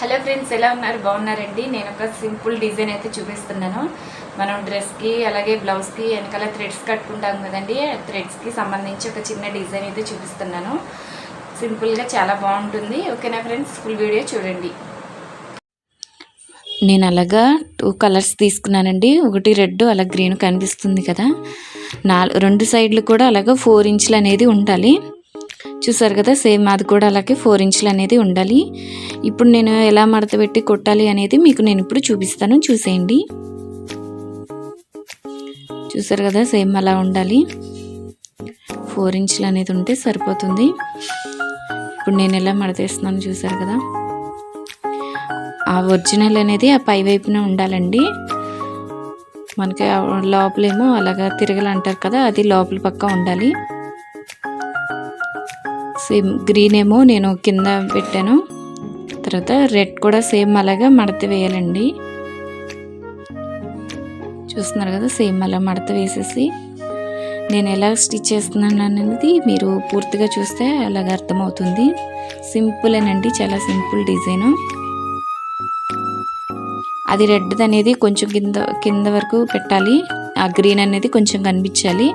Hello friends ఎలా ఉన్నారు? బాగున్నారండి? నేను ఒక సింపుల్ డిజైన్ అయితే చూపిస్తున్నాను. మనం డ్రెస్కి అలాగే బ్లౌజ్కి వెనకాల థ్రెడ్స్ కట్టుకుంటాం కదండి. థ్రెడ్స్కి సంబంధించి ఒక చిన్న డిజైన్ అయితే చూపిస్తున్నాను. సింపుల్గా చాలా బాగుంటుంది. ఓకేనా ఫ్రెండ్స్? ఫుల్ వీడియో చూడండి. నేను అలాగా టూ కలర్స్ తీసుకున్నానండి. ఒకటి రెడ్ అలా గ్రీన్ కనిపిస్తుంది కదా. నాలుగు రెండు సైడ్లు కూడా అలాగా ఫోర్ ఇంచులు అనేది ఉండాలి. చూసారు కదా సేమ్ అది కూడా అలాగే ఫోర్ ఇంచులు అనేది ఉండాలి. ఇప్పుడు నేను ఎలా మడత పెట్టి కొట్టాలి అనేది మీకు నేను ఇప్పుడు చూపిస్తాను చూసేయండి. చూసారు కదా సేమ్ అలా ఉండాలి. ఫోర్ ఇంచులు అనేది ఉంటే సరిపోతుంది. ఇప్పుడు నేను ఎలా మడతేస్తున్నాను చూసారు కదా. ఆ ఒరిజినల్ అనేది ఆ పై వైపున ఉండాలండి. మనకి లోపలేమో అలాగా తిరగలు అంటారు కదా అది లోపల పక్క ఉండాలి. సేమ్ గ్రీన్ ఏమో నేను కింద పెట్టాను. తర్వాత రెడ్ కూడా సేమ్ అలాగా మడత వేయాలండి. చూస్తున్నారు కదా సేమ్ అలా మడత వేసేసి నేను ఎలా స్టిచ్ చేస్తున్నాను అనేది మీరు పూర్తిగా చూస్తే అలాగ అర్థమవుతుంది. సింపులేనండి చాలా సింపుల్ డిజైను. అది రెడ్ అనేది కొంచెం కింద కింద వరకు పెట్టాలి. ఆ గ్రీన్ అనేది కొంచెం కనిపించాలి.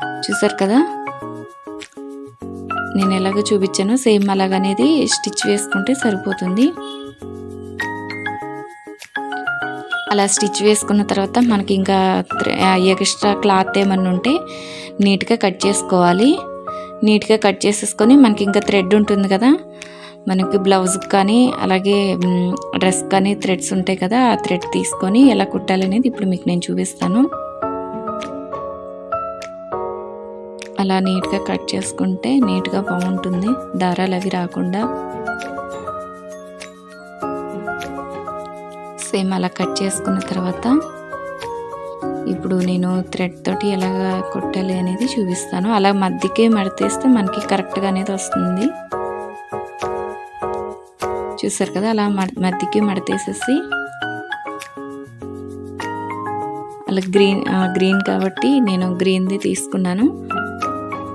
చూసారు కదా? నేను ఎలాగ చూపించాను. సేమ్ అలాగనేది స్టిచ్ వేసుకుంటే సరిపోతుంది. అలా స్టిచ్ వేసుకున్న తర్వాత మనకి ఇంకా ఎక్స్ట్రా క్లాత్ ఏమన్నా ఉంటే నీట్గా కట్ చేసుకోవాలి. నీట్గా కట్ చేసేసుకొని మనకి ఇంకా థ్రెడ్ ఉంటుంది కదా. మనకి బ్లౌజ్కి కానీ అలాగే డ్రెస్ కానీ థ్రెడ్స్ ఉంటాయి కదా ఆ థ్రెడ్ తీసుకొని ఎలా కుట్టాలనేది ఇప్పుడు మీకు నేను చూపిస్తాను. అలా నీట్గా కట్ చేసుకుంటే నీట్గా బాగుంటుంది. దారాలు అవి రాకుండా. సేమ్ అలా కట్ చేసుకున్న తర్వాత ఇప్పుడు నేను థ్రెడ్ తోటి ఎలా కుట్టాలి అనేది చూపిస్తాను. అలా మధ్యకే మడతేస్తే మనకి కరెక్ట్గా అనేది వస్తుంది. చూసారు కదా? అలా మధ్యకి మడతేసేసి అలా గ్రీన్ గ్రీన్ కాబట్టి నేను గ్రీన్ది తీసుకున్నాను.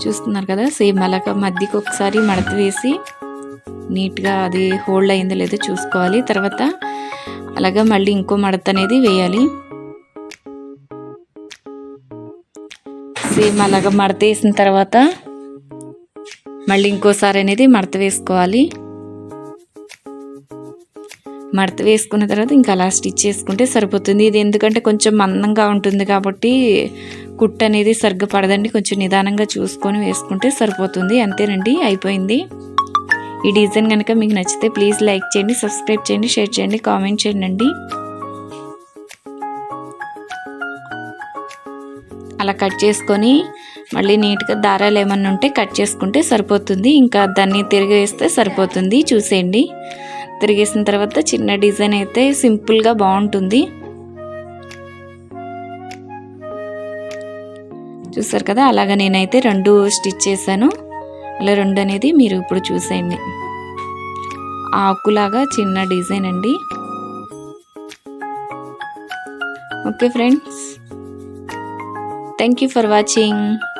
చూస్తున్నారు కదా సేమ్ అలాగ మధ్యకి ఒకసారి మడత వేసి నీట్గా అది హోల్డ్ అయిందో లేదో చూసుకోవాలి. తర్వాత అలాగా మళ్ళీ ఇంకో మడత అనేది వేయాలి. సేమ్ అలాగ మడత వేసిన తర్వాత మళ్ళీ ఇంకోసారి అనేది మడత వేసుకోవాలి. మడత వేసుకున్న తర్వాత ఇంకా అలా స్టిచ్ చేసుకుంటే సరిపోతుంది. ఇది ఎందుకంటే కొంచెం మందంగా ఉంటుంది కాబట్టి కుట్ అనేది సరిగ్గా పడదండి. కొంచెం నిదానంగా చూసుకొని వేసుకుంటే సరిపోతుంది. అంతేనండి. అయిపోయింది. ఈ డిజైన్ కనుక మీకు నచ్చితే ప్లీజ్ లైక్ చేయండి సబ్స్క్రైబ్ చేయండి షేర్ చేయండి కామెంట్ చేయండి అలా కట్ చేసుకొని మళ్ళీ నీట్గా దారాలు ఏమన్నా ఉంటే కట్ చేసుకుంటే సరిపోతుంది. ఇంకా దాన్ని తిరిగేస్తే సరిపోతుంది. చూసేయండి. తిరిగేసిన తర్వాత చిన్న డిజైన్ అయితే సింపుల్గా బాగుంటుంది. చూసారు కదా అలాగ నేనైతే రెండు స్టిచ్ చేశాను. అలా రెండు అనేది మీరు ఇప్పుడు చూసేయండి. ఆకులాగా చిన్న డిజైన్ అండి. Okay friends. Thank you for watching.